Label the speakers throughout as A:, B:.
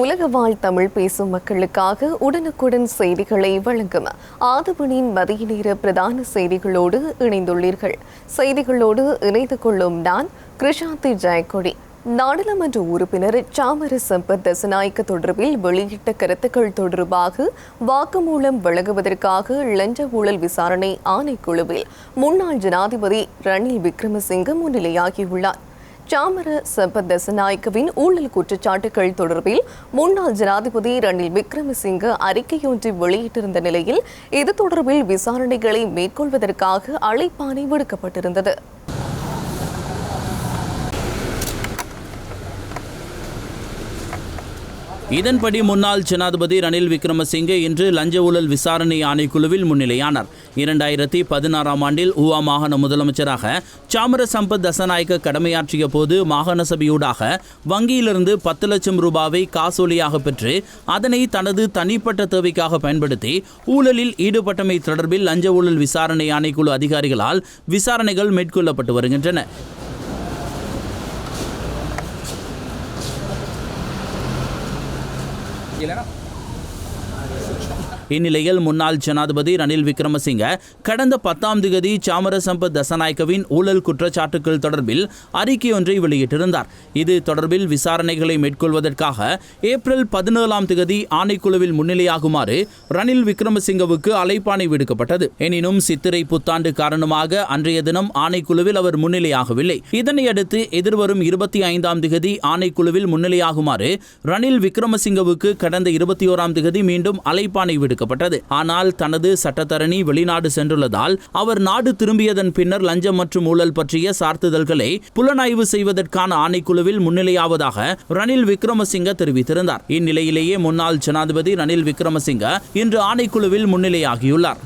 A: உலக வாழ் தமிழ் பேசும் மக்களுக்காக உடனுக்குடன் செய்திகளை வழங்கும் ஆதவனின் மதிய நேர பிரதான செய்திகளோடு இணைந்துள்ளீர்கள். செய்திகளோடு இணைந்து கொள்ளும் நான் கிருஷாந்தி ஜெயக்கொடி. நாடாளுமன்ற உறுப்பினர் சாமர சம்பத் தசநாயக்க தொடர்பில் வெளியிட்ட கருத்துக்கள் தொடர்பாக வாக்குமூலம் வழங்குவதற்காக லஞ்ச ஊழல் விசாரணை ஆணைக்குழுவில் முன்னாள் ஜனாதிபதி ரணில் விக்ரமசிங்க முன்னிலையாகியுள்ளார். சாமர சம்பத்தசநாயக்கவின் ஊழல் குற்றச்சாட்டுகள் தொடர்பில் முன்னாள் ஜனாதிபதி ரணில் விக்ரமசிங்க அறிக்கையொன்றை வெளியிட்டிருந்த நிலையில் இது தொடர்பில் விசாரணைகளை மேற்கொள்வதற்காக அழைப்பாணை விடுக்கப்பட்டிருந்தது.
B: இதன்படி முன்னாள் ஜனாதிபதி ரணில் விக்ரமசிங்கே இன்று லஞ்ச ஊழல் விசாரணை ஆணைக்குழுவில் முன்னிலையானார். இரண்டாயிரத்தி பதினாறாம் ஆண்டில் ஊவா மாகாண முதலமைச்சராக சாமர சம்பத் தசநாயக்க கடமையாற்றிய போது மாகாண சபையூடாக வங்கியிலிருந்து பத்து லட்சம் ரூபாவை காசோலியாக பெற்று அதனை தனது தனிப்பட்ட தேவைக்காக பயன்படுத்தி ஊழலில் ஈடுபட்டமை தொடர்பில் லஞ்ச ஊழல் விசாரணை ஆணைக்குழு அதிகாரிகளால் விசாரணைகள் மேற்கொள்ளப்பட்டு வருகின்றன. இந்நிலையில் முன்னாள் ஜனாதிபதி ரணில் விக்ரமசிங்க கடந்த பத்தாம் திகதி சாமரசம்பத் தசநாயக்கவின் ஊழல் குற்றச்சாட்டுகள் தொடர்பில் அறிக்கை ஒன்றை வெளியிட்டிருந்தார். இது தொடர்பில் விசாரணைகளை மேற்கொள்வதற்காக ஏப்ரல் பதினேழாம் திகதி ஆணைக்குழுவில் முன்னிலையாகுமாறு ரணில் விக்ரமசிங்கவுக்கு அழைப்பாணை விடுக்கப்பட்டது. எனினும் சித்திரை புத்தாண்டு காரணமாக அன்றைய தினம் ஆணைக்குழுவில் அவர் முன்னிலையாகவில்லை. இதனையடுத்து எதிர்வரும் இருபத்தி ஐந்தாம் திகதி ஆணைக்குழுவில் முன்னிலையாகுமாறு ரணில் விக்ரமசிங்கவுக்கு கடந்த இருபத்தி ஓராம் திகதி மீண்டும் அழைப்பாணை எடுக்கப்பட்டது ஆனால் தனது சட்டத்தரணி வெளிநாடு சென்றுள்ளதால் அவர் நாடு திரும்பியதன் பின்னர் லஞ்சம் மற்றும் ஊழல் பற்றிய சார்த்துதல்களை புலனாய்வு செய்வதற்கான ஆணைக்குழுவில் முன்னிலையாவதாக ரணில் விக்ரமசிங்க தெரிவித்திருந்தார். இந்நிலையிலேயே முன்னாள் ஜனாதிபதி ரணில் விக்ரமசிங்க இன்று ஆணைக்குழுவில் முன்னிலையாகியுள்ளார்.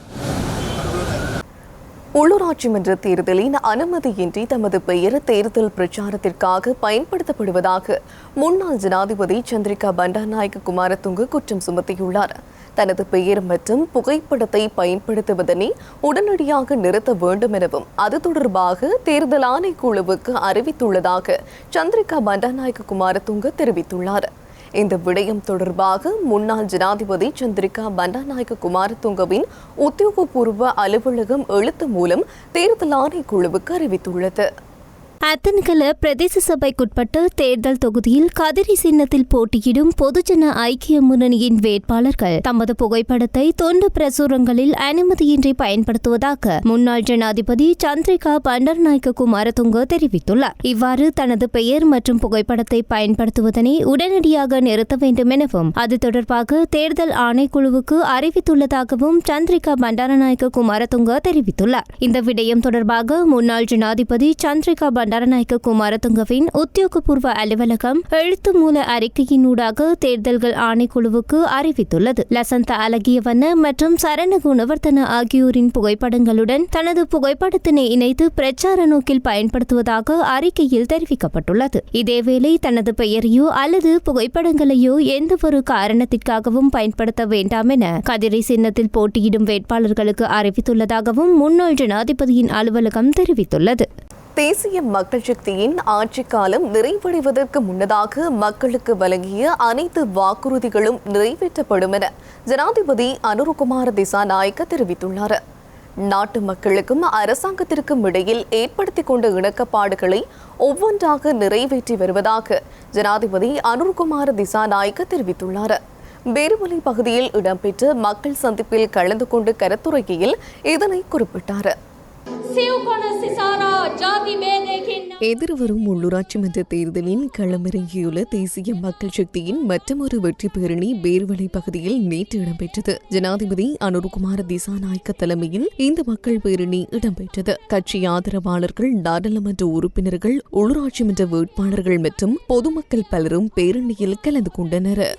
A: உள்ளூராட்சி மன்ற தேர்தலின் அனுமதியின்றி தமது பெயர் தேர்தல் பிரச்சாரத்திற்காக பயன்படுத்தப்படுவதாக முன்னாள் ஜனாதிபதி சந்திரிகா பண்டாநாயக்க குமாரதுங்கு குற்றம் சுமத்தியுள்ளார். தனது பெயர் மற்றும் புகைப்படத்தை பயன்படுத்துவதனை உடனடியாக நிறுத்த வேண்டும் எனவும் அது தொடர்பாக தேர்தல் ஆணைக்குழுவுக்கு அறிவித்துள்ளதாக சந்திரிகா பண்டாநாயக்க குமாரதுங்க தெரிவித்துள்ளார். இந்த விடயம் தொடர்பாக முன்னாள் ஜனாதிபதி சந்திரிகா பண்டாநாயக்க குமாரதுங்கவின் உத்தியோகபூர்வ அலுவலகம் எழுத்து மூலம் தேர்தல் ஆணைக்குழுவுக்கு அறிவித்துள்ளது.
C: அத்தன்கல பிரதேச சபைக்குட்பட்ட தேர்தல் தொகுதியில் கதிரி சின்னத்தில் போட்டியிடும் பொதுஜன ஐக்கிய முன்னணியின் வேட்பாளர்கள். தமது புகைப்படத்தை தொண்டு பிரசுரங்களில் அனுமதியின்றி பயன்படுத்துவதாக முன்னாள் ஜனாதிபதி சந்திரிகா பண்டர்நாயக்க குமாரதுங்க தெரிவித்துள்ளார். இவ்வாறு தனது பெயர் மற்றும் புகைப்படத்தை பயன்படுத்துவதனை உடனடியாக நிறுத்த வேண்டும் எனவும் அது தொடர்பாக தேர்தல் ஆணைக்குழுவுக்கு அறிவித்துள்ளதாகவும் சந்திரிகா பண்டாரநாயக்க குமாரதுங்க தெரிவித்துள்ளார். இந்த விடயம் தொடர்பாக முன்னாள் ஜனாதிபதி சந்திரிகா பண்டாரநாயக்க குமாரதுங்கவின் உத்தியோகபூர்வ அலுவலகம் எழுத்து மூல அறிக்கையினூடாக தேர்தல்கள் ஆணைக்குழுவுக்கு அறிவித்துள்ளது. லசந்த அழகியவண்ண மற்றும் சரண குணவர்த்தன ஆகியோரின் புகைப்படங்களுடன் தனது புகைப்படத்தினை இணைத்து பிரச்சார நோக்கில் பயன்படுத்துவதாக அறிக்கையில் தெரிவிக்கப்பட்டுள்ளது. இதேவேளை தனது பெயரையோ அல்லது புகைப்படங்களையோ எந்தவொரு காரணத்திற்காகவும் பயன்படுத்த வேண்டாம் என கதிரை சின்னத்தில் போட்டியிடும் வேட்பாளர்களுக்கு அறிவித்துள்ளதாகவும் முன்னாள் ஜனாதிபதியின் அலுவலகம் தெரிவித்துள்ளது.
A: தேசிய மக்கள் சக்தியின் ஆட்சி காலம் நிறைவடைவதற்கு முன்னதாக மக்களுக்கு வழங்கிய அனைத்து வாக்குறுதிகளும் நிறைவேற்றப்படும் என ஜனாதிபதி அனுருகுமார திசாநாயக்க தெரிவித்துள்ளார். நாட்டு மக்களுக்கும் அரசாங்கத்திற்கும் இடையில் ஏற்படுத்திக் கொண்ட இணக்கப்பாடுகளை ஒவ்வொன்றாக நிறைவேற்றி வருவதாக ஜனாதிபதி அனுர்குமார திசாநாயக்க தெரிவித்துள்ளார். பேருமலை பகுதியில் இடம்பெற்ற மக்கள் சந்திப்பில் கலந்து கொண்டு கருத்துரைக்கையில் இதனை குறிப்பிட்டார். எதிர்வரும் உள்ளூராட்சி மன்ற தேர்தலின் களமிறங்கியுள்ள தேசிய மக்கள் சக்தியின் மற்றமொரு வெற்றி பேரணி பேர்வளை பகுதியில் நேற்று இடம்பெற்றது. ஜனாதிபதி அனுர்குமார் திசாநாயக்க தலைமையில் இந்த மக்கள் பேரணி இடம்பெற்றது. கட்சி ஆதரவாளர்கள் நாடாளுமன்ற உறுப்பினர்கள் உள்ளூராட்சி மன்ற வேட்பாளர்கள் மற்றும் பொதுமக்கள் பலரும் பேரணியில் கலந்து கொண்டனர்.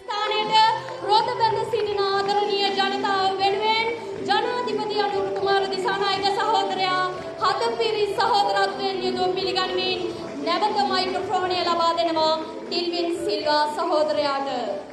D: නැවත මයික්‍රොෆෝනය ලබා දෙනවා ටිල්වින් සිල්වා සහෝදරයාට.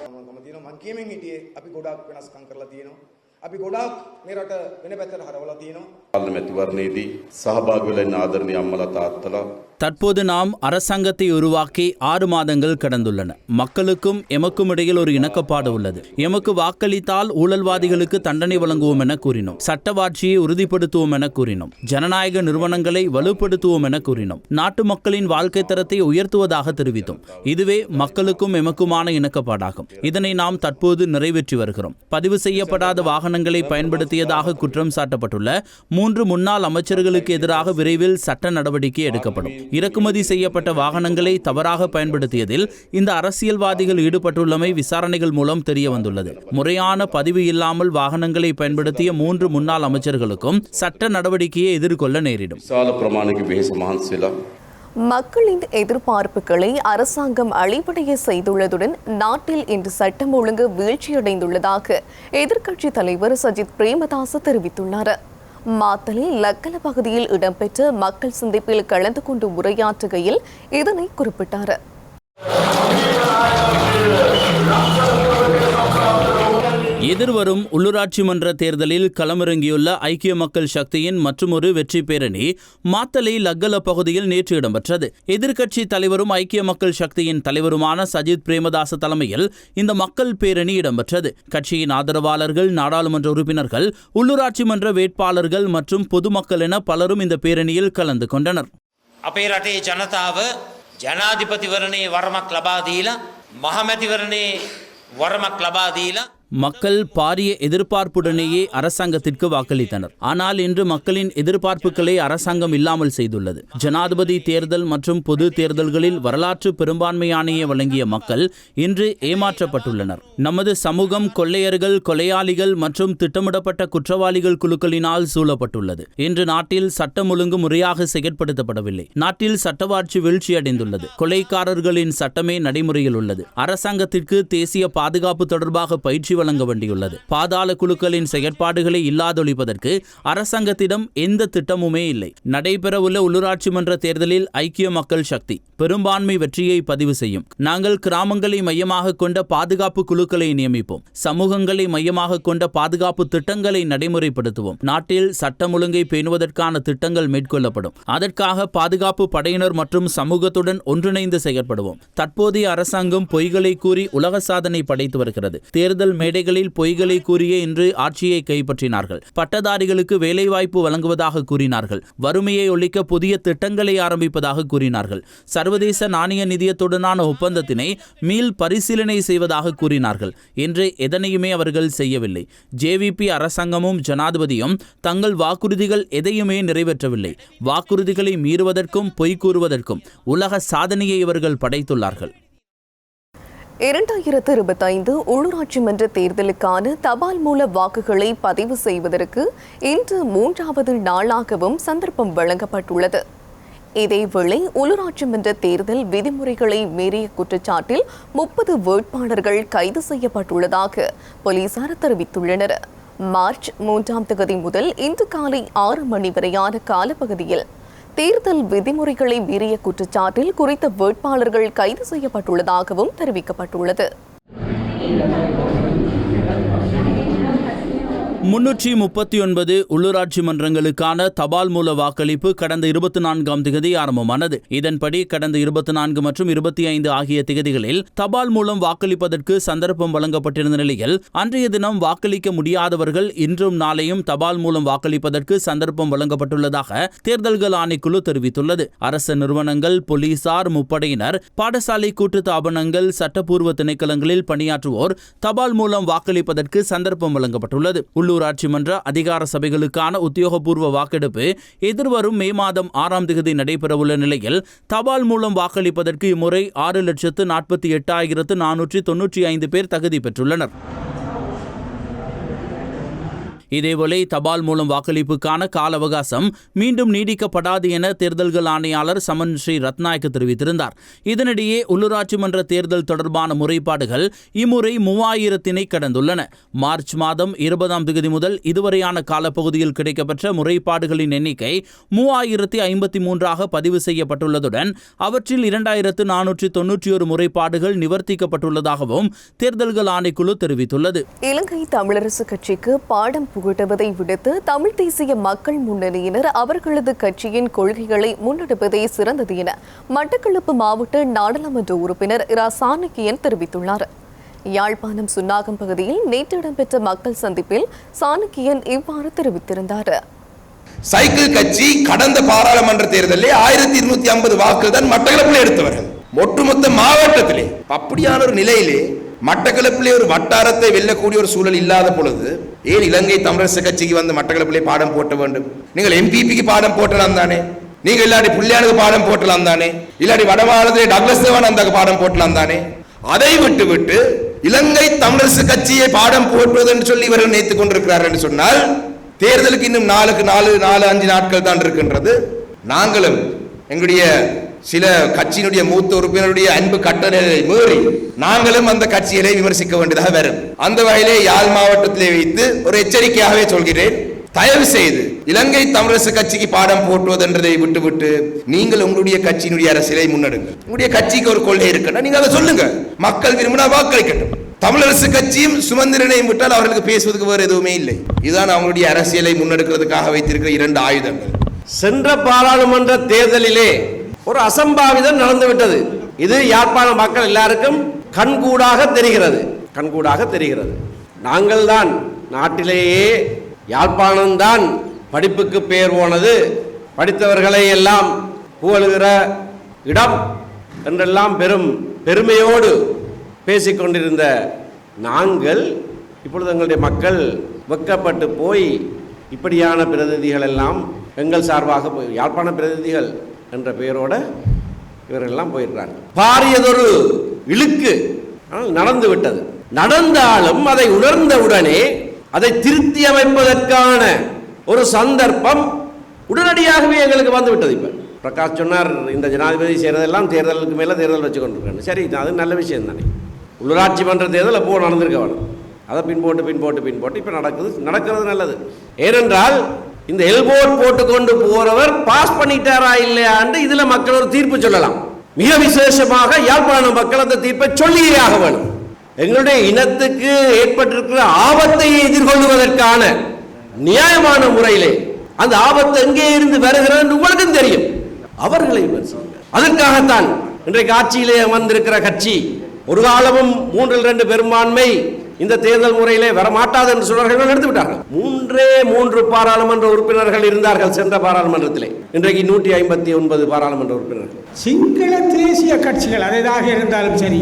E: මම තියෙනවා මං කියමින් හිටියේ අපි ගොඩාක් වෙනස්කම් කරලා තියෙනවා. අපි ගොඩාක් මේ රට වෙන පැත්තට හරවලා තියෙනවා.
F: පාර්ලිමේන්තු මැතිවරණයේදී සහභාගී වෙලා ඉන්න ආදරණීය අම්මලා තාත්තලා
B: தற்போது நாம் அரசாங்கத்தை உருவாக்கி ஆறு மாதங்கள் கடந்துள்ளன. மக்களுக்கும் எமக்கும் இடையில் ஒரு இணக்கப்பாடு உள்ளது. எமக்கு வாக்களித்தால் ஊழல்வாதிகளுக்கு தண்டனை வழங்குவோம் என கூறினோம். சட்டவாட்சியை உறுதிப்படுத்துவோம் என கூறினோம். ஜனநாயக நிறுவனங்களை வலுப்படுத்துவோம் என கூறினோம். நாட்டு மக்களின் வாழ்க்கை தரத்தை உயர்த்துவதாக தெரிவித்தோம். இதுவே மக்களுக்கும் எமக்குமான இணக்கப்பாடாகும். இதனை நாம் தற்போது நிறைவேற்றி வருகிறோம். பதிவு செய்யப்படாத வாகனங்களை பயன்படுத்தியதாக குற்றம் சாட்டப்பட்டுள்ள மூன்று முன்னாள் அமைச்சர்களுக்கு எதிராக விரைவில் சட்ட நடவடிக்கை எடுக்கப்படும். இறக்குமதி செய்யப்பட்ட வாகனங்களை தவறாக பயன்படுத்தியதில் இந்த அரசியல்வாதிகள் ஈடுபட்டுள்ளமை விசாரணைகள் மூலம் தெரிய வந்துள்ளது முறையான பதிவு இல்லாமல் வாகனங்களை பயன்படுத்திய மூன்று முன்னாள் அமைச்சர்களுக்கும் சட்ட நடவடிக்கையை எதிர்கொள்ள நேரிடும்.
A: மக்களின் எதிர்பார்ப்புகளை அரசாங்கம் அழிவடைய செய்துள்ளதுடன் நாட்டில் இன்று சட்டம் ஒழுங்கு வீழ்ச்சியடைந்துள்ளதாக எதிர்க்கட்சித் தலைவர் சஜித் பிரேமதாச தெரிவித்துள்ளார். மாத்தலில் லக்கல பகுதியில் இடம்பெற்ற மக்கள் சந்திப்பில் கலந்து கொண்டு உரையாற்றுகையில் இதனை குறிப்பிட்டார்.
B: எதிர்வரும் உள்ளூராட்சி மன்ற தேர்தலில் களமிறங்கியுள்ள ஐக்கிய மக்கள் சக்தியின் மற்றுமொரு வெற்றி பேரணி மாத்தளை லக்கல பகுதியில் நேற்று இடம்பெற்றது எதிர்க்கட்சி தலைவரும் ஐக்கிய மக்கள் சக்தியின் தலைவருமான சஜித் பிரேமதாச தலைமையில் இந்த மக்கள் பேரணி இடம்பெற்றது கட்சியின் ஆதரவாளர்கள் நாடாளுமன்ற உறுப்பினர்கள் உள்ளூராட்சி மன்ற வேட்பாளர்கள் மற்றும் பொதுமக்கள் என பலரும் இந்த பேரணியில் கலந்து கொண்டனர்
G: අපේ රටේ ජනතාව ජනාධිපතිවරණයේ වරමක් ලබා දීලා මහමැතිවරණයේ වරමක් ලබා දීලා
B: மக்கள் பாரிய எதிர்பார்ப்புடனேயே அரசாங்கத்திற்கு வாக்களித்தனர். ஆனால் இன்று மக்களின் எதிர்பார்ப்புகளை அரசாங்கம் இல்லாமல் செய்துள்ளது. ஜனாதிபதி தேர்தல் மற்றும் பொது தேர்தல்களில் வரலாற்று பெரும்பான்மையானையை வழங்கிய மக்கள் இன்று ஏமாற்றப்பட்டுள்ளனர். நமது சமூகம் கொள்ளையர்கள் கொலையாளிகள் மற்றும் திட்டமிடப்பட்ட குற்றவாளிகள் குழுக்களினால் சூழப்பட்டுள்ளது. இன்று நாட்டில் சட்டம் ஒழுங்கு முறையாக செயற்படுத்தப்படவில்லை. நாட்டில் சட்டவாட்சி வீழ்ச்சியடைந்துள்ளது. கொலைக்காரர்களின் சட்டமே நடைமுறையில் உள்ளது. அரசாங்கத்திற்கு தேசிய பாதுகாப்பு தொடர்பாக பயிற்சி வழங்க வேண்டியுள்ளது. பாதாள குழுக்களின் செயற்பாடுகளை இல்லாதொழிப்பதற்கு அரசாங்கத்திடம் எந்த திட்டமுமே இல்லை. நடைபெறவுள்ள உள்ளூராட்சி மன்ற தேர்தலில் ஐக்கிய மக்கள் சக்தி பெரும்பான்மை வெற்றியை பதிவு செய்யும். நாங்கள் கிராமங்களை மையமாக கொண்ட பாதுகாப்பு குழுக்களை நியமிப்போம். சமூகங்களை மையமாக கொண்ட பாதுகாப்பு திட்டங்களை நடைமுறைப்படுத்துவோம். நாட்டில் சட்டம் ஒழுங்கை பேணுவதற்கான திட்டங்கள் மேற்கொள்ளப்படும். அதற்காக பாதுகாப்பு படையினர் மற்றும் சமூகத்துடன் ஒன்றிணைந்து செயற்படுவோம். தற்போதைய அரசாங்கம் பொய்களை கூறி உலக சாதனை படைத்து வருகிறது. தேர்தல் மேடைகளில் பொய்களை கூறியே இன்று ஆட்சியை கைப்பற்றினார்கள். பட்டதாரிகளுக்கு வேலைவாய்ப்பு வழங்குவதாக கூறினார்கள். வறுமையை ஒழிக்க புதிய திட்டங்களை ஆரம்பிப்பதாக கூறினார்கள். சர்வதேச நாணய நிதியத்துடனான ஒப்பந்தத்தினை மீள் பரிசீலனை செய்வதாக கூறினார்கள். என்று எதனையுமே அவர்கள் செய்யவில்லை. ஜேவிபி அரசாங்கமும் ஜனாதிபதியும் தங்கள் வாக்குறுதிகள் எதையுமே நிறைவேற்றவில்லை. வாக்குறுதிகளை மீறுவதற்கும் பொய் கூறுவதற்கும் உலக சாதனையை இவர்கள் படைத்துள்ளார்கள்.
A: இரண்டாயிரத்து இருபத்தைந்து உள்ளூராட்சி மன்ற தேர்தலுக்கான தபால் மூல வாக்குகளை பதிவு செய்வதற்கு இன்று மூன்றாவது நாளாகவும் சந்தர்ப்பம் வழங்கப்பட்டுள்ளது. இதேவேளை உள்ளூராட்சி மன்ற தேர்தல் விதிமுறைகளை மீறிய குற்றச்சாட்டில் முப்பது வேட்பாளர்கள் கைது செய்யப்பட்டுள்ளதாக போலீசார் தெரிவித்துள்ளனர். மார்ச் மூன்றாம் தேதி முதல் இன்று காலை ஆறு மணி வரையான காலப்பகுதியில் தேர்தல் விதிமுறைகளை மீறிய குற்றச்சாட்டில் குறித்த வேட்பாளர்கள் கைது செய்யப்பட்டுள்ளதாகவும் தெரிவிக்கப்பட்டுள்ளது.
B: முன்னூற்றி முப்பத்தி ஒன்பது உள்ளூராட்சி மன்றங்களுக்கான தபால் மூல வாக்களிப்பு கடந்த இருபத்தி நான்காம் திகதி ஆரம்பமானது. இதன்படி கடந்த இருபத்தி நான்கு மற்றும் இருபத்தி ஐந்து ஆகிய திகதிகளில் தபால் மூலம் வாக்களிப்பதற்கு சந்தர்ப்பம் வழங்கப்பட்டிருந்த நிலையில் அன்றைய தினம் வாக்களிக்க முடியாதவர்கள் இன்றும் நாளையும் தபால் மூலம் வாக்களிப்பதற்கு சந்தர்ப்பம் வழங்கப்பட்டுள்ளதாக தேர்தல்கள் ஆணைக்குழு தெரிவித்துள்ளது. அரசு நிறுவனங்கள் போலீசார் முப்படையினர் பாடசாலை கூட்டு தாபனங்கள் சட்டப்பூர்வ திணைக்களங்களில் பணியாற்றுவோர் தபால் மூலம் வாக்களிப்பதற்கு சந்தர்ப்பம் வழங்கப்பட்டுள்ளது. உள்ளூர் உள்ளூராட்சி மன்ற அதிகார சபைகளுக்கான உத்தியோகபூர்வ வாக்கெடுப்பு எதிர்வரும் மே மாதம் ஆறாம் தேதி நடைபெறவுள்ள நிலையில் தபால் மூலம் வாக்களிப்பதற்கு இம்முறை ஆறு லட்சத்து நாற்பத்தி எட்டாயிரத்து நானூற்றி தொன்னூற்றி ஐந்து பேர் தகுதி பெற்றுள்ளனர். இதேவேளை தபால் மூலம் வாக்களிப்புக்கான கால அவகாசம் மீண்டும் நீடிக்கப்படாது என தேர்தல்கள் ஆணையாளர் சமன் ஸ்ரீ ரத்நாயக்க தெரிவித்திருந்தார். இதனிடையே உள்ளூராட்சி மன்ற தேர்தல் தொடர்பான முறைப்பாடுகள் இம்முறை மூவாயிரத்தினை கடந்துள்ளன. மார்ச் மாதம் இருபதாம் தேதி முதல் இதுவரையான காலப்பகுதியில் கிடைக்கப்பெற்ற முறைப்பாடுகளின் எண்ணிக்கை மூவாயிரத்தி ஐம்பத்தி மூன்றாக பதிவு செய்யப்பட்டுள்ளதுடன் அவற்றில் இரண்டாயிரத்து நானூற்றி தொன்னூற்றி ஒரு முறைப்பாடுகள் நிவர்த்திக்கப்பட்டுள்ளதாகவும் தேர்தல்கள் ஆணைக்குழு தெரிவித்துள்ளது.
A: இலங்கை தமிழரசு கட்சிக்கு பாடம் புகட்டுவதை விடுத்து தமிழ் தேசிய மக்கள் முன்னணியினர் அவர்களது கட்சியின் கொள்கைகளை முன்னெடுப்பதே சிறந்தது என மட்டக்களப்பு மாவட்ட நாடாளுமன்ற உறுப்பினர் இரா சாணக்கியன் தெரிவித்துள்ளார். யாழ்ப்பாணம் சுன்னாகம் பகுதியில் நேற்று இடம்பெற்ற மக்கள் சந்திப்பில் சாணக்கியன் இவ்வாறு தெரிவித்திருந்தார்.
H: சைக்கிள் கட்சி கடந்த பாராளுமன்ற தேர்தலில் ஆயிரத்தி இருநூத்தி ஐம்பது வாக்குகள் தான் மட்டக்களப்பில் எடுத்தவர்கள் ஒட்டுமொத்த மாவட்டத்திலே அப்படியான ஒரு நிலையிலே மட்டக்களப்பிலே ஒரு வட்டாரத்தை வெல்லக்கூடிய ஒரு சூழல் இல்லாத பொழுது ஏன் இலங்கை தமிழரசு கட்சிக்கு வந்து மட்டக்களப்பிலே பாடம் போட்ட வேண்டும்? நீங்கள் எம்பிபிக்கு பாடம் போட்டலாம் தானே? நீங்க இல்லாட்டி புள்ளியானுக்கு பாடம் போட்டலாம் தானே? இல்லாட்டி வடமாநிலத்தில் டக்ளஸ் தேவன் அந்த பாடம் போட்டலாம் தானே? அதை விட்டு விட்டு இலங்கை தமிழரசு கட்சியை பாடம் போட்டுவது என்று சொல்லி இவர்கள் நினைத்துக் கொண்டிருக்கிறார்கள் என்று சொன்னால் தேர்தலுக்கு இன்னும் நாலுக்கு நாலு நாலு அஞ்சு நாட்கள் தான் இருக்கின்றது. நாங்களும் எங்களுடைய சில கட்சியினுடைய மூத்த உறுப்பினருடைய அன்பு கட்டளையை மீறி நாங்களும் அந்த கட்சிகளை விமர்சிக்க வேண்டியதாக வரும். அந்த வகையிலே யாழ் மாவட்டத்திலே வைத்து ஒரு எச்சரிக்கையாகவே சொல்கிறேன். தயவு செய்து இலங்கை தமிழரசு கட்சிக்கு பாடம் போட்டுவதென்றதை விட்டுவிட்டு நீங்கள் உங்களுடைய கட்சியினுடைய அரசியலை முன்னெடுங்க உங்களுடைய கட்சிக்கு ஒரு கொள்கை இருக்குன்னா நீங்க அதை சொல்லுங்க. மக்கள் விரும்பினா வாக்களிக்கட்டும். தமிழரசு கட்சியும் சுமந்திரனையும் விட்டால் அவர்களுக்கு பேசுவதற்கு வேறு எதுவுமே இல்லை. இதுதான் அவங்களுடைய அரசியலை முன்னெடுக்கிறதுக்காக வைத்திருக்கிற இரண்டு ஆயுதங்கள்.
I: சென்ற பாராளுமன்ற தேர்தலிலே ஒரு அசம்பாவிதம் நடந்துவிட்டது. இது யாழ்ப்பாண மக்கள் எல்லாருக்கும் கண்கூடாக தெரிகிறது. கண்கூடாக தெரிகிறது. நாங்கள் தான் நாட்டிலேயே யாழ்ப்பாணம்தான் படிப்புக்கு பெயர் போனது. படித்தவர்களை எல்லாம் புகழுகிற இடம் என்றெல்லாம் பெரும் பெருமையோடு பேசிக்கொண்டிருந்த நாங்கள் இப்பொழுது எங்களுடைய மக்கள் வெக்கப்பட்டு போய் இப்படியான பிரதிநிதிகள் எல்லாம் எங்கள் சார்பாக போய் யாழ்ப்பாண பிரதிநிதிகள் என்ற பெயரோட இவர்களெல்லாம் போயிருக்கிறாங்க பாரியதொரு இழுக்கு நடந்து விட்டது. நடந்தாலும் அதை உணர்ந்தவுடனே அதை திருத்தி அமைப்பதற்கான ஒரு சந்தர்ப்பம் உடனடியாகவே எங்களுக்கு வந்து விட்டது இப்போ. பிரகாஷ் சொன்னார் இந்த ஜனாதிபதி செய்கிறதெல்லாம் தேர்தலுக்கு மேலே தேர்தல் வச்சு கொண்டிருக்காங்க சரி அது நல்ல விஷயம் தானே. உள்ளூராட்சி மன்ற தேர்தல் அப்போ நடந்திருக்க வேணும். அதை பின் போட்டு பின் போட்டு பின் போட்டு இப்போ நடக்குது நடக்கிறது நல்லது. ஏனென்றால் இந்த எல்போர்ட் போட்டுக்கொண்டு போறவர் பாஸ் பண்ணிட்டாரா இல்லையான்னு இதுல மக்கள் ஒரு தீர்ப்பு சொல்லலாம். மிக விசேஷமாக யாழ்ப்பாண மக்கள் அந்த தீர்ப்பை சொல்லியே ஆக வேணும் எங்களுடைய இனத்துக்கு ஏற்பட்டிருக்கிற ஆபத்தை எதிர்கொள்வதற்கான நியாயமான முறையிலே அந்த ஆபத்து எங்கே இருந்து வருகிறது உங்களுக்கும் தெரியும். அவர்களை அதற்காகத்தான் இன்றைக்கு ஆட்சியிலே வந்திருக்கிற கட்சி ஒரு காலமும் மூன்றில் ரெண்டு பெரும்பான்மை இந்த தேர்தல் முறையிலே வரமாட்டாது என்று சொன்னார்கள் எடுத்து விட்டார்கள் மூன்றே மூன்று பாராளுமன்ற உறுப்பினர்கள் இருந்தார்கள் சென்ற பாராளுமன்றத்திலே. இன்றைக்கு நூற்றி ஐம்பத்தி ஒன்பது பாராளுமன்ற உறுப்பினர்கள்.
J: சிங்கள தேசிய கட்சிகள் அதேதாக இருந்தாலும் சரி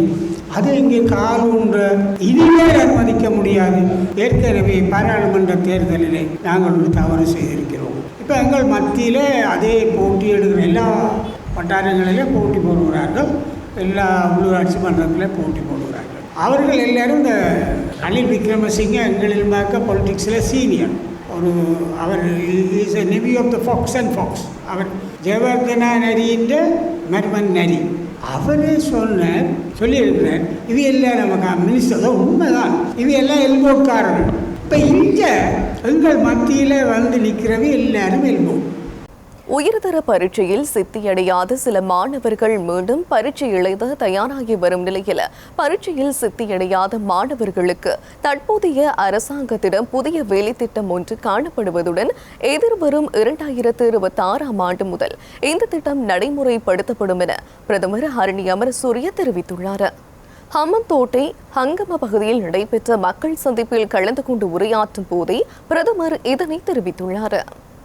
J: அது இங்கே காலூன்ற இதுவே அனுமதிக்க முடியாது. ஏற்கனவே பாராளுமன்ற தேர்தலிலே நாங்கள் ஒரு தவறு செய்திருக்கிறோம். இப்போ எங்கள் மத்தியிலே அதே போட்டி எடுக்கிற எல்லா வட்டாரங்களிலே போட்டி போடுகிறார்கள். எல்லா உள்ளூராட்சி மன்றத்திலே போட்டி போடுகிறார்கள். அவர்கள் எல்லாரும் இந்த ரணில் விக்ரமசிங்க எங்களில் பார்க்க பொலிட்டிக்ஸில் சீனியர் ஒரு அவர் is a navy of the fox and fox அவர் ஜெயவர்தனா நரின்ற மர்மன் நரி அவரே சொன்னார் சொல்லியிருக்கிறார் இது எல்லாம் நமக்கு மினிஸ்டர் உண்மைதான். இது எல்லாம் எல்போக்காரர்கள். இப்போ இங்கே எங்கள் மத்தியில் வந்து நிற்கிறவே எல்லாரும் எல்போ.
A: உயர்தர பரீட்சையில் சித்தியடையாத சில மாணவர்கள் மீண்டும் பரீட்சை எழுத தயாராகி வரும் நிலையில் பரீட்சையில் சித்தியடையாத மாணவர்களுக்கு தற்போதைய அரசாங்கத்திடம் புதிய வேலைத்திட்டம் ஒன்று காணப்படுவதுடன் எதிர்வரும் இரண்டாயிரத்து இருபத்தி ஆறாம் ஆண்டு முதல் இந்த திட்டம் நடைமுறைப்படுத்தப்படும் என பிரதமர் ஹரணி அமரசூரிய தெரிவித்துள்ளார். ஹம்மந்தோட்டை ஹங்கம பகுதியில் நடைபெற்ற மக்கள் சந்திப்பில் கலந்து கொண்டு உரையாற்றும் போதே பிரதமர் இதனை தெரிவித்துள்ளார்.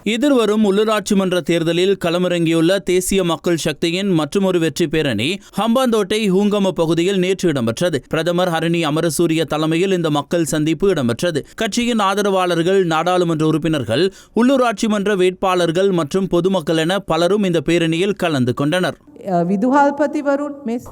B: எதிர்வரும் உள்ளூராட்சி மன்ற தேர்தலில் களமிறங்கியுள்ள தேசிய மக்கள் சக்தியின் மற்றொரு வெற்றி பேரணி ஹம்பாந்தோட்டை ஹூங்கம பகுதியில் நேற்று இடம்பெற்றது. பிரதமர் ஹரணி அமரசூரிய தலைமையில் இந்த மக்கள் சந்திப்பு இடம்பெற்றது. கட்சியின் ஆதரவாளர்கள் நாடாளுமன்ற உறுப்பினர்கள் உள்ளூராட்சி மன்ற வேட்பாளர்கள் மற்றும் பொதுமக்கள் என பலரும் இந்த பேரணியில் கலந்து கொண்டனர்.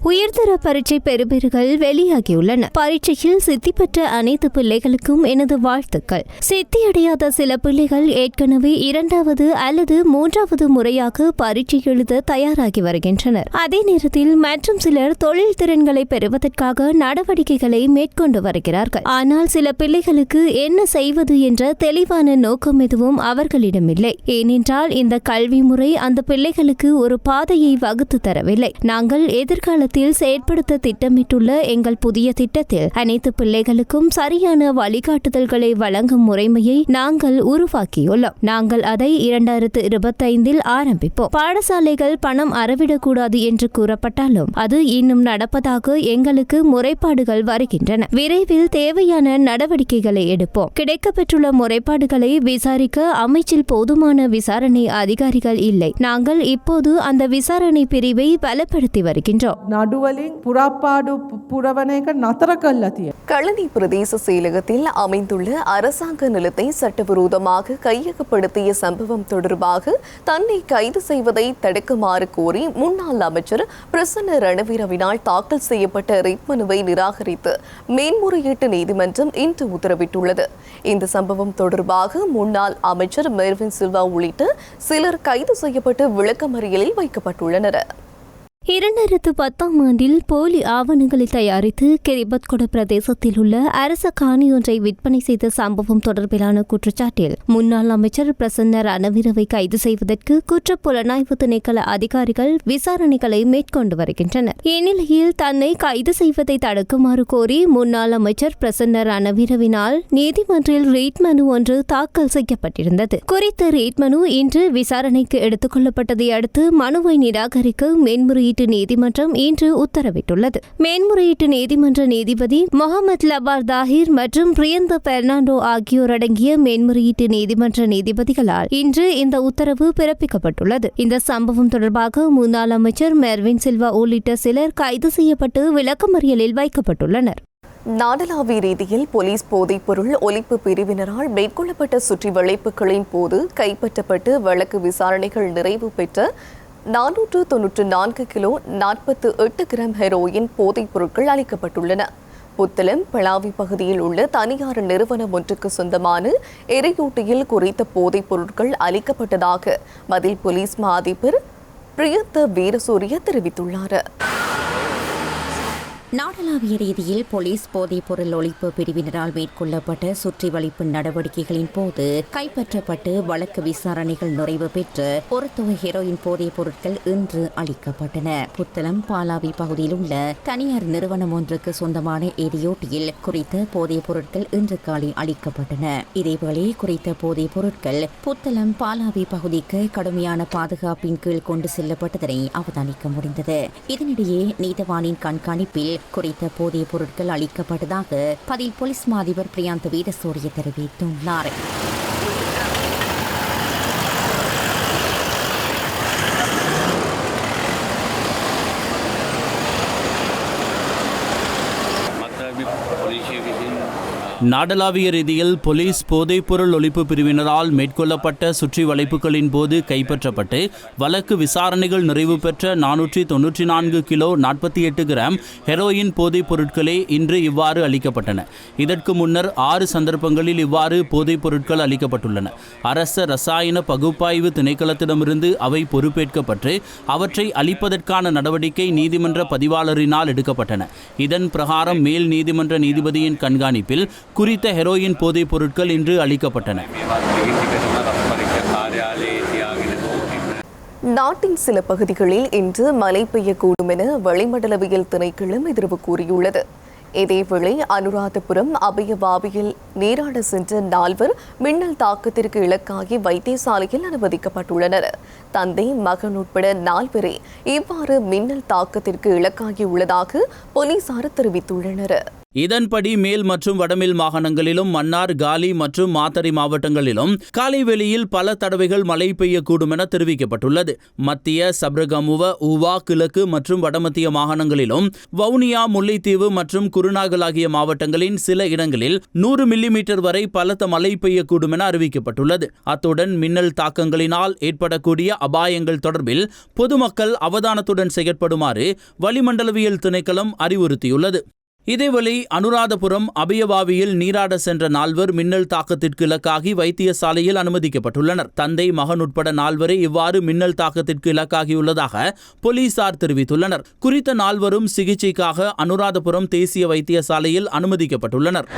C: உயர்தர பரீட்சை பெறுபீர்கள் வெளியாகியுள்ளன பரீட்சையில் சித்தி பெற்ற அனைத்து பிள்ளைகளுக்கும் எனது வாழ்த்துக்கள். சித்தியடையாத சில பிள்ளைகள் ஏற்கனவே இரண்டாவது அல்லது மூன்றாவது முறையாக பரீட்சை எழுத தயாராகி வருகின்றனர். அதே நேரத்தில் மற்றும் சிலர் தொழில் திறன்களை பெறுவதற்காக நடவடிக்கைகளை மேற்கொண்டு வருகிறார்கள். ஆனால் சில பிள்ளைகளுக்கு என்ன செய்வது என்ற தெளிவான நோக்கம் எதுவும் அவர்களிடமில்லை. ஏனென்றால் இந்த கல்வி முறை அந்த பிள்ளைகளுக்கு ஒரு பாதையை வகுத்து தரவில்லை. நாங்கள் எதிர்காலத்தில் செயற்படுத்த திட்டமிட்டுள்ள எங்கள் புதிய திட்டத்தில் அனைத்து பிள்ளைகளுக்கும் சரியான வழிகாட்டுதல்களை வழங்கும் முறைமையை நாங்கள் உருவாக்கியுள்ளோம். நாங்கள் அதை இரண்டாயிரத்து இருபத்தைந்தில் ஆரம்பிப்போம். பாடசாலைகள் பணம் அறவிடக்கூடாது என்று கூறப்பட்டாலும் அது இன்னும் நடப்பதாக எங்களுக்கு முறைப்பாடுகள் வருகின்றன. விரைவில் தேவையான நடவடிக்கைகளை எடுப்போம். கிடைக்கப்பெற்றுள்ள முறைப்பாடுகளை விசாரிக்க அமைச்சில் போதுமான விசாரணை அதிகாரிகள் இல்லை. நாங்கள் இப்போது அந்த விசாரணை பிரிவு பிரிவை பலப்படுத்தி வருகின்றோம்.
K: நடுவலின் புறப்பாடு புறவனைகள் நத்தர கல்லத்திய
A: கழனி பிரதேச செயலகத்தில் அமைந்துள்ள அரசாங்க நிலத்தை சட்டவிரோதமாக கையகப்படுத்திய சம்பவம் தொடர்பாக தன்னை கைது செய்வதை தடுக்குமாறு கோரி முன்னாள் அமைச்சர் பிரசன்ன ரணவீரவினால் தாக்கல் செய்யப்பட்ட ரிட் மனுவை நிராகரித்து மேன்முறையீட்டு நீதிமன்றம் இன்று உத்தரவிட்டுள்ளது. இந்த சம்பவம் தொடர்பாக முன்னாள் அமைச்சர் மெர்வின் சில்வா உள்ளிட்ட சிலர் கைது செய்யப்பட்டு விளக்கமறியலில் வைக்கப்பட்டுள்ளனர்.
C: இரண்டாயிரத்து பத்தாம் ஆண்டில் போலி ஆவணங்களை தயாரித்து கெரிபத்கொட பிரதேசத்தில் உள்ள அரச காணி ஒன்றை விற்பனை செய்த சம்பவம் தொடர்பிலான குற்றச்சாட்டில் முன்னாள் அமைச்சர் பிரசன்ன ரணவீரவை கைது செய்வதற்கு குற்ற புலனாய்வு திணைக்கள அதிகாரிகள் விசாரணைகளை மேற்கொண்டு வருகின்றனர். இந்நிலையில் தன்னை கைது செய்வதை தடுக்குமாறு கோரி முன்னாள் அமைச்சர் பிரசன்ன ரணவீரவினால் நீதிமன்றில் ரீட் மனு ஒன்று தாக்கல் செய்யப்பட்டிருந்தது. குறித்த ரீட் மனு இன்று விசாரணைக்கு எடுத்துக் கொள்ளப்பட்டதை அடுத்து மனுவை நிராகரிக்க மேன்முறையீட்டு மேன்முறையீட்டு நீதிமன்றம் இன்று உத்தரவிட்டுள்ளது. மேன்முறையீட்டு நீதிமன்ற நீதிபதி முகமது லபார் தாஹிர் மற்றும் பிரியந்த பெர்னாண்டோ ஆகியோர் அடங்கிய மேன்முறையீட்டு நீதிமன்ற நீதிபதிகளால் இன்று இந்த உத்தரவு பிறப்பிக்கப்பட்டுள்ளது. இந்த சம்பவம் தொடர்பாக முன்னாள் அமைச்சர் மெர்வின் சில்வா உள்ளிட்ட சிலர் கைது செய்யப்பட்டு விளக்கமறியலில் வைக்கப்பட்டுள்ளனர்.
A: நாடளாவிய ரீதியில் போலீஸ் போதைப்பொருள் ஒலிப்பு பிரிவினரால் மேற்கொள்ளப்பட்ட சுற்றி வளைப்புகளின் போது கைப்பற்றப்பட்டு வழக்கு விசாரணைகள் நிறைவு பெற்ற நானூற்று தொன்னூற்று நான்கு கிலோ நாற்பத்து எட்டு கிராம் ஹெரோயின் போதைப் பொருட்கள் அளிக்கப்பட்டுள்ளன. புத்தளம் பலாவி பகுதியில் உள்ள தனியார் நிறுவனம் ஒன்றுக்கு சொந்தமான எரியூட்டியில் குறித்த போதைப் பொருட்கள் அளிக்கப்பட்டதாக மதில் போலீஸ் மாதிபர் பிரியத்த பிரியந்த வீரசூரிய தெரிவித்துள்ளார்.
L: நாடளாவிய ரீதியில் போலீஸ் போதைப் பொருள் ஒழிப்பு பிரிவினரால் மேற்கொள்ளப்பட்ட சுற்றி வளைப்பு நடவடிக்கைகளின் போது கைப்பற்றப்பட்டு வழக்கு விசாரணைகள் நிறைவு பெற்று ஒரு தொகை ஹெரோயின் போதைப் பொருட்கள் இன்று அளிக்கப்பட்டன. புத்தளம் பாலாவி பகுதியில் உள்ள தனியார் நிறுவனம் ஒன்றுக்கு சொந்தமான எரியோட்டியில் குறித்த போதைப் பொருட்கள் இன்று காலை அளிக்கப்பட்டன. இதேவேளை குறித்த போதைப் பொருட்கள் புத்தளம் பாலாவி பகுதிக்கு கடுமையான பாதுகாப்பின் கீழ் கொண்டு செல்லப்பட்டதனை அவதானிக்க முடிந்தது. இதனிடையே நீதவானின் கண்காணிப்பில் குறித்த போதைப் பொருட்கள் அளிக்கப்பட்டதாக பதில் போலீஸ் மாதிபர் பிரியாந்த் வீரசூரிய தெரிவித்துள்ளார்.
B: நாடளாவிய ரீதியில் போலீஸ் போதைப்பொருள் ஒழிப்பு பிரிவினரால் மேற்கொள்ளப்பட்ட சுற்றி வளைப்புகளின் போது கைப்பற்றப்பட்டு வழக்கு விசாரணைகள் நிறைவு பெற்ற நானூற்றி தொன்னூற்றி நான்கு கிலோ நாற்பத்தி எட்டு கிராம் ஹெரோயின் போதைப் பொருட்களே இன்று இவ்வாறு அளிக்கப்பட்டன. இதற்கு முன்னர் ஆறு சந்தர்ப்பங்களில் இவ்வாறு போதைப் பொருட்கள் அளிக்கப்பட்டுள்ளன. அரச ரசாயன பகுப்பாய்வு திணைக்களத்திடமிருந்து அவை பொறுப்பேற்கப்பட்டு அவற்றை அளிப்பதற்கான நடவடிக்கை நீதிமன்ற பதிவாளரினால் எடுக்கப்பட்டன. இதன் பிரகாரம் மேல் நீதிமன்ற நீதிபதியின் கண்காணிப்பில் குறித்த ஹெரோயின் போதைப் பொருட்கள் இன்று அளிக்கப்பட்டன.
A: நாட்டின் சில பகுதிகளில் இன்று மழை பெய்யக்கூடும் என வளிமண்டலவியல் திணைக்களம் எதிர்வு கூறியுள்ளது. இதேவேளை அனுராதபுரம் அபயவாபியில் நீராட சென்ற நால்வர் மின்னல் தாக்கத்திற்கு இலக்காகி வைத்தியசாலையில் அனுமதிக்கப்பட்டுள்ளனர். தந்தை மகன் உட்பட நால்வரே இவ்வாறு மின்னல் தாக்கத்திற்கு இலக்காகியுள்ளதாக போலீசார் தெரிவித்துள்ளனர்.
B: இதன்படி மேல் மற்றும் வடமேல் மாகாணங்களிலும் மன்னார் காலி மற்றும் மாத்தறை மாவட்டங்களிலும் காலை வெளியில் பல தடவைகள் மழை பெய்யக்கூடும் என தெரிவிக்கப்பட்டுள்ளது. மத்திய சப்ரகமுவ உவா கிழக்கு மற்றும் வடமத்திய மாகாணங்களிலும் வவுனியா முல்லைத்தீவு மற்றும் குருநாகல் ஆகிய மாவட்டங்களின் சில இடங்களில் நூறு மில்லிமீட்டர் வரை பலத்த மழை பெய்யக்கூடும் என அறிவிக்கப்பட்டுள்ளது. அத்துடன் மின்னல் தாக்கங்களினால் ஏற்படக்கூடிய அபாயங்கள் தொடர்பில் பொதுமக்கள் அவதானத்துடன் செயற்படுமாறு வளிமண்டலவியல் திணைக்களம் அறிவுறுத்தியுள்ளது. இதேவேளை அனுராதபுரம் அபயவாவியில் நீராட சென்ற நால்வர் மின்னல் தாக்கத்திற்கு இலக்காகி வைத்தியசாலையில் அனுமதிக்கப்பட்டுள்ளனர். தந்தை மகன் உட்பட நால்வரே இவ்வாறு மின்னல் தாக்கத்திற்கு இலக்காகியுள்ளதாக போலீசார் தெரிவித்துள்ளனர். குறித்த நால்வரும் சிகிச்சைக்காக அனுராதபுரம் தேசிய வைத்தியசாலையில் அனுமதிக்கப்பட்டுள்ளனர்.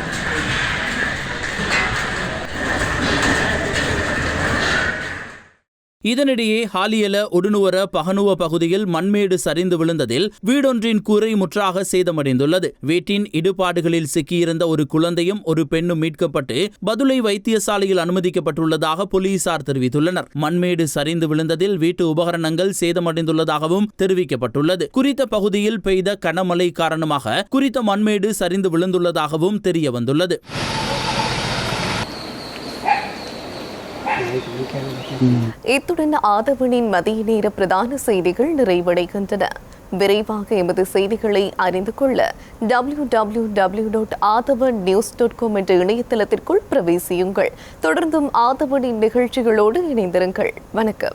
B: இதனிடையே ஹாலியல உடுனுவர பகனுவ பகுதியில் மண்மேடு சரிந்து விழுந்ததில் வீடொன்றின் கூரை முற்றாக சேதமடைந்துள்ளது. வீட்டின் இடுபாடுகளில் சிக்கியிருந்த ஒரு குழந்தையும் ஒரு பெண்ணும் மீட்கப்பட்டு பதுளை வைத்தியசாலையில் அனுமதிக்கப்பட்டுள்ளதாக போலீசார் தெரிவித்துள்ளனர். மண்மேடு சரிந்து விழுந்ததில் வீட்டு உபகரணங்கள் சேதமடைந்துள்ளதாகவும் தெரிவிக்கப்பட்டுள்ளது. குறித்த பகுதியில் பெய்த கனமழை காரணமாக குறித்த மண்மேடு சரிந்து விழுந்துள்ளதாகவும் தெரிய வந்துள்ளது
A: இத்துடன் ஆதவனின் மதிய நேர பிரதான செய்திகள் நிறைவடைகின்றன. விரைவாக எமது செய்திகளை அறிந்து கொள்ள W W W dot Aadhavan news dot com என்ற இணையதளத்திற்குள் பிரவேசியுங்கள். தொடர்ந்தும் ஆதவனின் நிகழ்ச்சிகளோடு இணைந்திருங்கள். வணக்கம்.